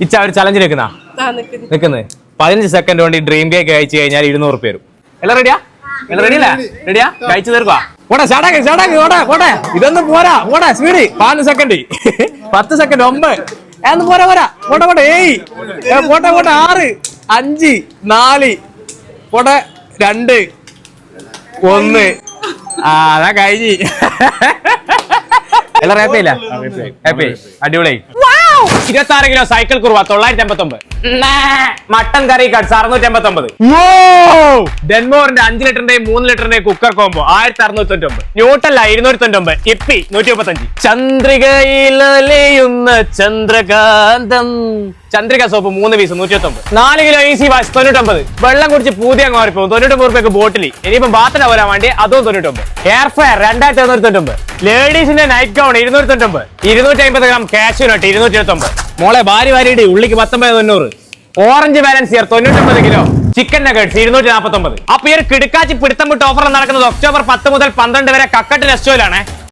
ഇച്ച ഒരു ചലഞ്ച് നിൽക്കുന്ന. നിൽക്കുന്നത് പതിനഞ്ച് സെക്കൻഡ് വേണ്ടി ഈ ഡ്രീം കേക്ക് കഴിച്ചു കഴിഞ്ഞാൽ ഇരുന്നൂറ് പേരും എല്ലാം റെഡിയാ എല്ലാം റെഡിയല്ലേ റെഡിയാ കഴിച്ചു തീർക്കുക ഓടെ സ്റ്റാർട്ടാക്കി സ്റ്റാർട്ടാക്കി ഓടെ ഓടെ. ഇതൊന്നും പോരാ. ഓടെ സ്പീഡ് പതിനഞ്ച് സെക്കൻഡ് പത്ത് സെക്കൻഡ് ഒമ്പത്. ഏന്ന് പോരാ പോരാ. പോട്ടെ പോട്ടെ ഏയ്. പോട്ടെ പോട്ടെ ആറ് അഞ്ച് നാല് പോട്ടെ രണ്ട് ഒന്ന്. ആ അതാ കഴിഞ്ഞ്. എല്ലാം ഹാപ്പിയല്ലേ ഹാപ്പി അടിപൊളി. ഇരുപത്തി ആറ് കിലോ സൈക്കിൾ കുറുവ തൊള്ളായിരത്തി എൺപത്തി ഒമ്പത് മട്ടൻ കറി കട്സ് അറുന്നൂറ്റി എൺപത്തി ഒമ്പത് ഡെൻമോറിന്റെ അഞ്ച് ലിറ്ററിന്റെയും മൂന്ന് ലിറ്ററിന്റെയും കുക്കർ കോമ്പോ ആയിരത്തി അറുന്നൂറ്റി തൊണ്ണൂറ്റി ഒമ്പത് ന്യൂട്ടല്ല ഇരുന്നൂറ്റി തൊണ്ണൂറ്റി ഒമ്പത് ഇപ്പി നൂറ്റി മുപ്പത്തഞ്ച് ചന്ദ്രികയിലലിയുന്ന ചന്ദ്രകാന്തം. ചന്ദ്രിക സോപ്പ് മൂന്ന് പീസ് നൂറ്റി ഒമ്പത് നാല് കിലോ ഈസി വാഷ് തൊണ്ണൂറ്റൊമ്പത്. വെള്ളം കുടിച്ച് പൂതി അങ്ങ് മാറിപ്പോകും തൊണ്ണൂറ്റൊമ്പത് റുപ്യക്ക് ബോട്ടിൽ ഇനിയിപ്പം ബാത്തിന് വരാൻ വേണ്ടി അതും തൊണ്ണൂറ്റൊമ്പത്. എയർ ഫയർ രണ്ടായിരത്തി തൊണ്ണൂറ്റി തൊണ്ണൂറ്റൊമ്പത് ലേഡീസിന്റെ നൈറ്റ് ഗൗൺ ഇരുന്നൂറ്റി തൊണ്ണൂറ്റൊമ്പത് ഇരുന്നൂറ്റി അമ്പത് ഗ്രാം കാഷ്യൂ നോട്ട് ഇരുന്നൂറ്റി ഇരുപത്തൊമ്പത് മോളെ ഭാര്യ ഭാര്യയുടെ ഉള്ളിക്ക് പത്തൊമ്പത് തൊണ്ണൂറ്. ഓറഞ്ച് ബാലൻസ് ഇയർ തൊണ്ണൂറ്റൊമ്പത് കിലോ. ചിക്കൻ നഗറ്റ്സ് ഇരുന്നൂറ്റി നാൽപ്പത്തി ഒമ്പത് അപ്പൊ ഈ ഒരു കിടക്കാച്ചി പിടുത്തം വിട്ട് ഓഫർ നടക്കുന്നത് ഒക്ടോബർ പത്ത് മുതൽ പന്ത്രണ്ട് വരെ കക്കട്ട് നെസ്റ്റോയിലാണ്